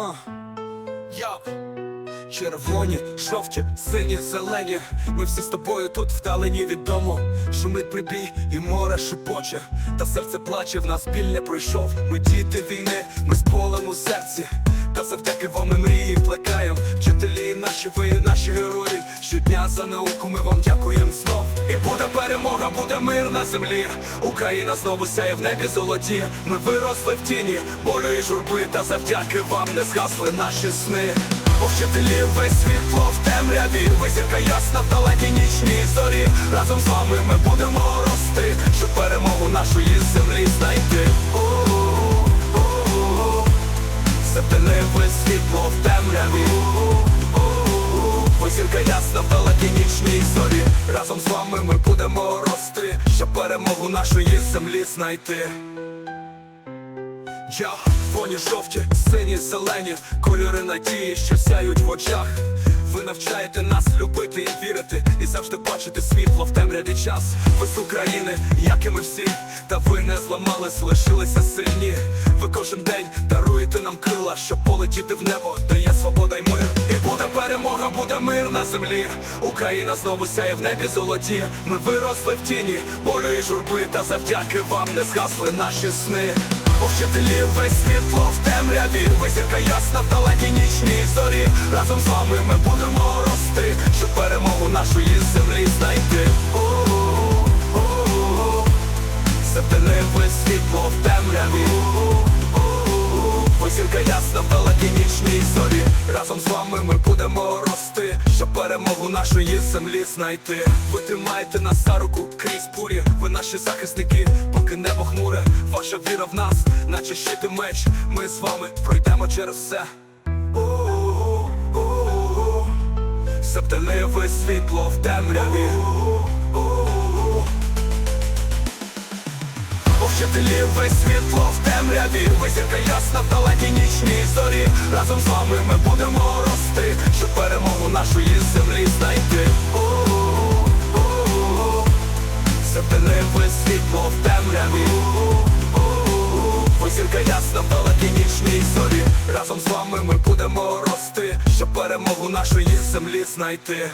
А. Червоні, жовті, сині, зелені. Ми всі з тобою тут вдалені від дому. Шумить прибій і море шепоче. Та серце плаче, в нас біль не пройшов. Ми діти війни, ми з полем у серці. Та завдяки вам ми мрії плекаєм. Вчителі наші, ви наші герої. Щодня за науку ми вам дякуємо знов. І буде перемога, буде мир на землі. Україна знову сяє в небі золоті. Ми виросли в тіні, болю і журби, та завдяки вам не згасли наші сни. О, вчителі, весь світло в темряві, висірка ясна в далекій нічній зорі. Разом з вами ми будемо рости, щоб перемогу нашої землі знайти. Разом з вами ми будемо рости Щоб перемогу нашої землі знайти Я фоні жовті, сині, зелені Кольори надії, що сяють в очах ви навчаєте нас любити і вірити, і завжди бачити світло в темряві час. Ви з України, як і ми всі, та ви не зламались, лишилися сильні. Ви кожен день даруєте нам крила, щоб полетіти в небо, на землі. Україна знову сяє в небі золоті. Ми виросли в тіні, болю і журби, та завдяки вам не згасли наші сни. У вчителі, весь світло в темряві, висірка ясна в далекій нічній зорі. Разом з вами ми будемо рости, щоб перемогу нашої землі знайти. Разом з вами ми будемо рости, щоб перемогу нашої землі знайти. Ви тримаєте нас за руку крізь бурі. Ви наші захисники, поки небо хмуре. Ваша віра в нас, наче щит і меч. Ми з вами пройдемо через все. У-у-у-у. Світло в темряві. Весь світло в темряві Висірка ясна в далекій нічній зорі Разом з вами ми будемо рости Щоб перемогу нашої землі знайти У-у-у-у. Світло в темряві. Висірка ясна в далекій нічній зорі Разом з вами ми будемо рости Щоб перемогу нашої землі знайти